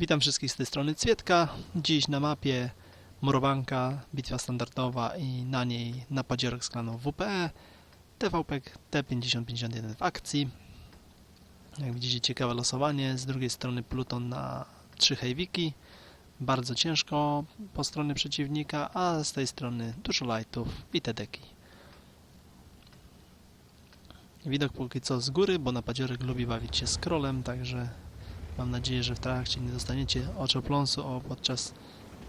Witam wszystkich z tej strony Cwietka. Dziś na mapie Morowanka, bitwa standardowa i na niej napadziorek z klanu WPE, TVP T5051 w akcji. Jak widzicie ciekawe losowanie, z drugiej strony Pluton na 3 hejwiki, bardzo ciężko po stronie przeciwnika, a z tej strony dużo lightów i TDki. Widok póki co z góry, bo napadziorek lubi bawić się scrollem, także Mam nadzieję, że w trakcie nie dostaniecie oczopląsu o, podczas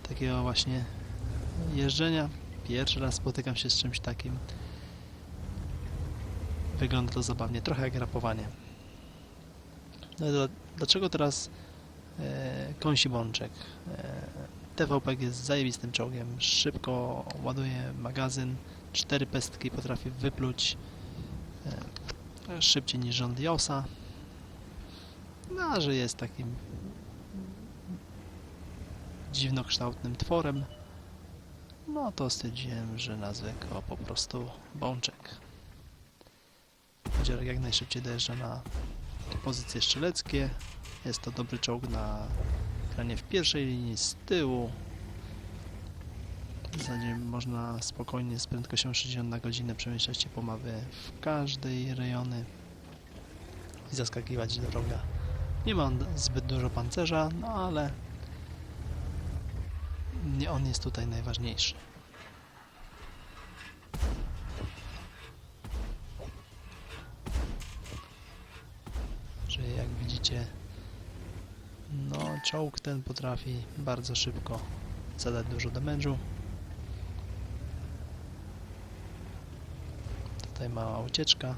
takiego właśnie jeżdżenia. Pierwszy raz spotykam się z czymś takim. Wygląda to zabawnie, trochę jak rapowanie. No i dla- dlaczego teraz e, kąsi bączek? E, TVP jest zajebistym czołgiem, szybko ładuje magazyn, cztery pestki potrafi wypluć e, szybciej niż rząd Josa. No, że jest takim dziwnokształtnym tworem, no to stwierdziłem, że nazwę go po prostu Bączek. Dziarek jak najszybciej dojeżdża na pozycje strzeleckie. Jest to dobry czołg na granie w pierwszej linii z tyłu. W zasadzie można spokojnie z prędkością 60 na godzinę przemieszczać się po mapie w każdej rejony i zaskakiwać wroga. Nie ma on zbyt dużo pancerza, no ale nie on jest tutaj najważniejszy. Że jak widzicie, no czołg ten potrafi bardzo szybko zadać dużo damage'u. Tutaj mała ucieczka.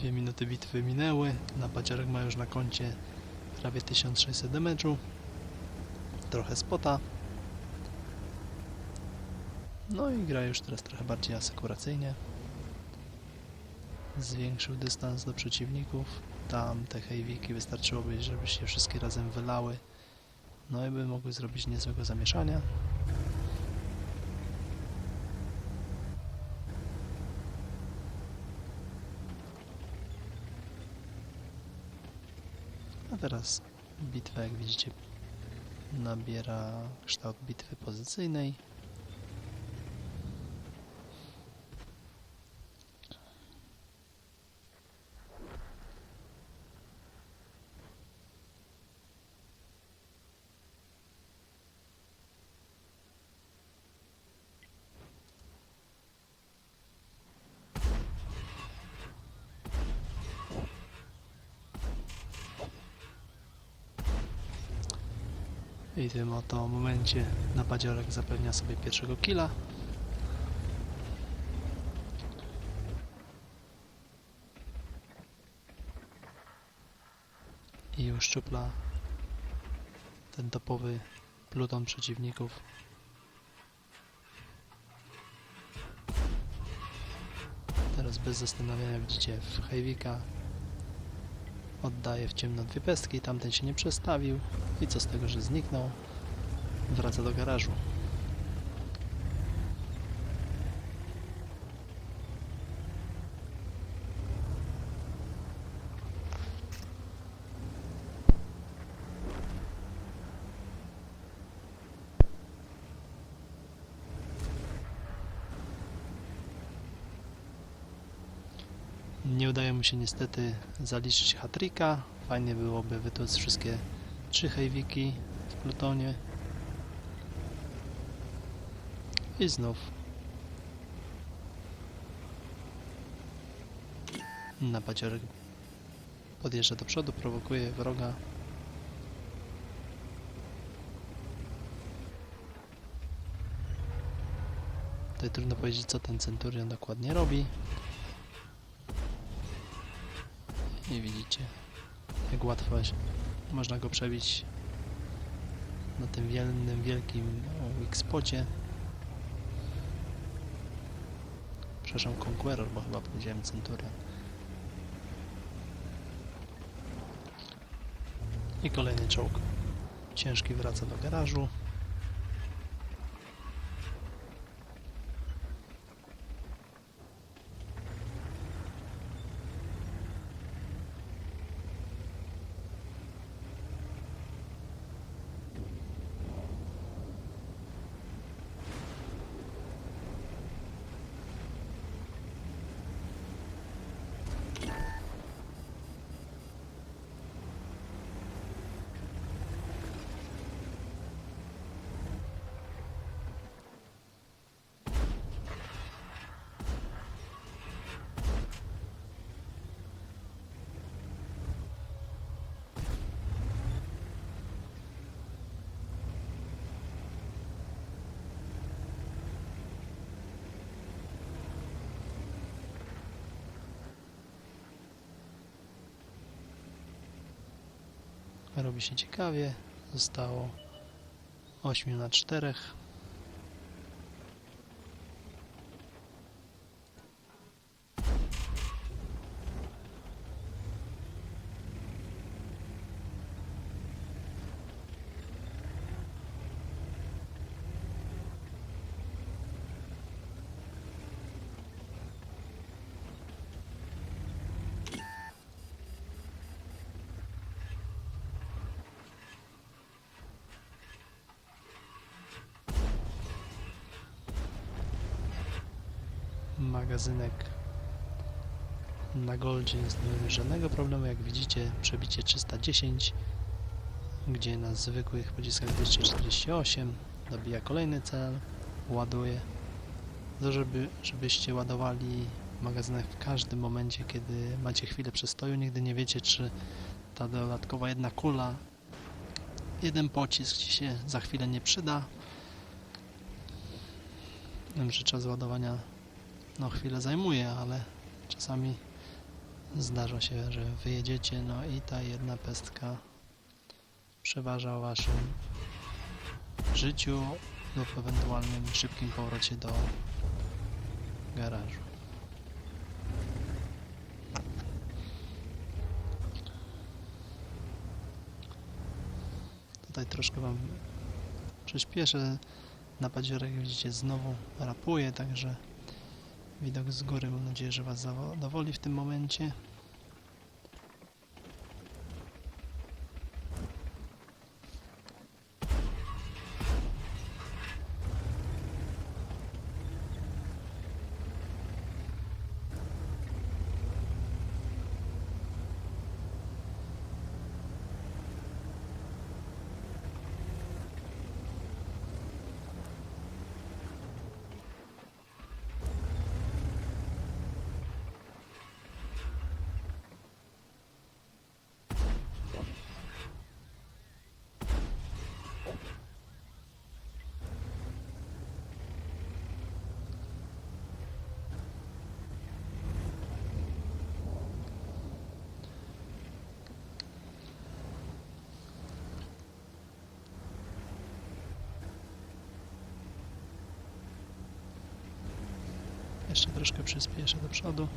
Dwie minuty bitwy minęły. Napadziorek ma już na koncie prawie 1600 damage'u. Trochę spota. No i gra już teraz trochę bardziej asekuracyjnie. Zwiększył dystans do przeciwników. Tam te hejwiki wystarczyłoby, żeby się wszystkie razem wylały. No i by mogły zrobić niezłego zamieszania. A teraz bitwa, jak widzicie, nabiera kształt bitwy pozycyjnej. I tym oto momencie napadziorek zapewnia sobie pierwszego killa. I uszczupla ten topowy pluton przeciwników. Teraz bez zastanawiania widzicie w Hejwika oddaje w ciemno dwie pestki, tamten się nie przestawił i co z tego, że zniknął, wraca do garażu. Nie udaje mu się niestety zaliczyć hatrika. Fajnie byłoby wytłuc wszystkie trzy hejwiki w plutonie. I znów. Napadziorek podjeżdża do przodu, prowokuje wroga. Tutaj trudno powiedzieć, co ten Centurion dokładnie robi. I widzicie, jak łatwo można go przebić na tym wielkim, wielkim weak spocie. Przepraszam, Conqueror, bo chyba powiedziałem Centurion. I kolejny czołg ciężki wraca do garażu. Robi się ciekawie. Zostało 8 na 4. magazynek na Goldzie nie stanowi żadnego problemu. Jak widzicie, przebicie 310, gdzie na zwykłych pociskach 248 dobija kolejny cel, ładuje. To, żeby, żebyście ładowali magazynek w każdym momencie, kiedy macie chwilę przestoju. Nigdy nie wiecie, czy ta dodatkowa jedna kula, jeden pocisk ci się za chwilę nie przyda. Wiem, że czas ładowania no chwilę zajmuje, ale czasami zdarza się, że wyjedziecie, no i ta jedna pestka przeważa o waszym życiu lub ewentualnym szybkim powrocie do garażu. Tutaj troszkę wam przyspieszę. Napadziorek widzicie znowu rapuje, także Widok z góry, mam nadzieję, że Was zadowoli w tym momencie. Jeszcze troszkę przyspieszę do przodu.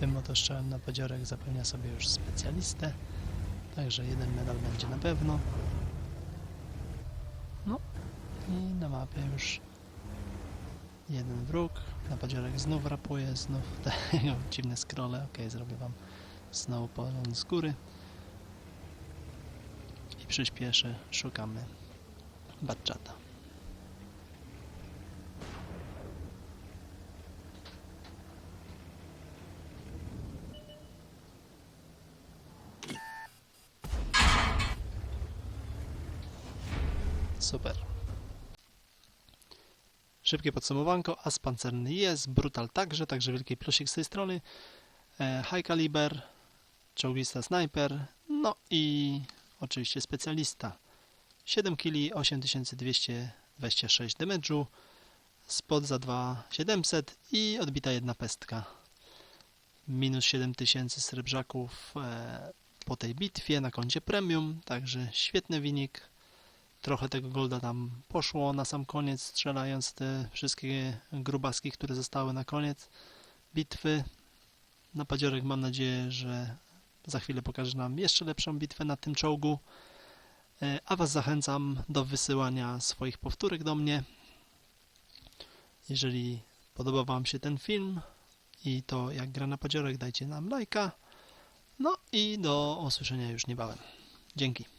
Tym oto strzałem na padziorek zapewnia sobie już specjalistę. Także jeden medal będzie na pewno. No i na mapie już jeden wróg. Na padziorek znów rapuje, znów te dziwne scrolle. Ok, zrobię wam znowu polon z góry. I przyspieszę, szukamy Batchata. Super. Szybkie podsumowanko. As pancerny jest, Brutal także, także wielki plusik z tej strony. E, high Caliber, czołgista sniper, no i oczywiście specjalista. 7 kg, 8226 damage'u, spot za 2700 i odbita jedna pestka. Minus 7000 srebrzaków e, po tej bitwie na koncie premium, także świetny wynik. Trochę tego golda tam poszło na sam koniec, strzelając te wszystkie grubaski, które zostały na koniec bitwy. Na padziorek mam nadzieję, że za chwilę pokaże nam jeszcze lepszą bitwę na tym czołgu. E, A Was zachęcam do wysyłania swoich powtórek do mnie. Jeżeli podoba Wam się ten film i to jak gra na padziorek, dajcie nam lajka. No i do usłyszenia już niebawem. Dzięki.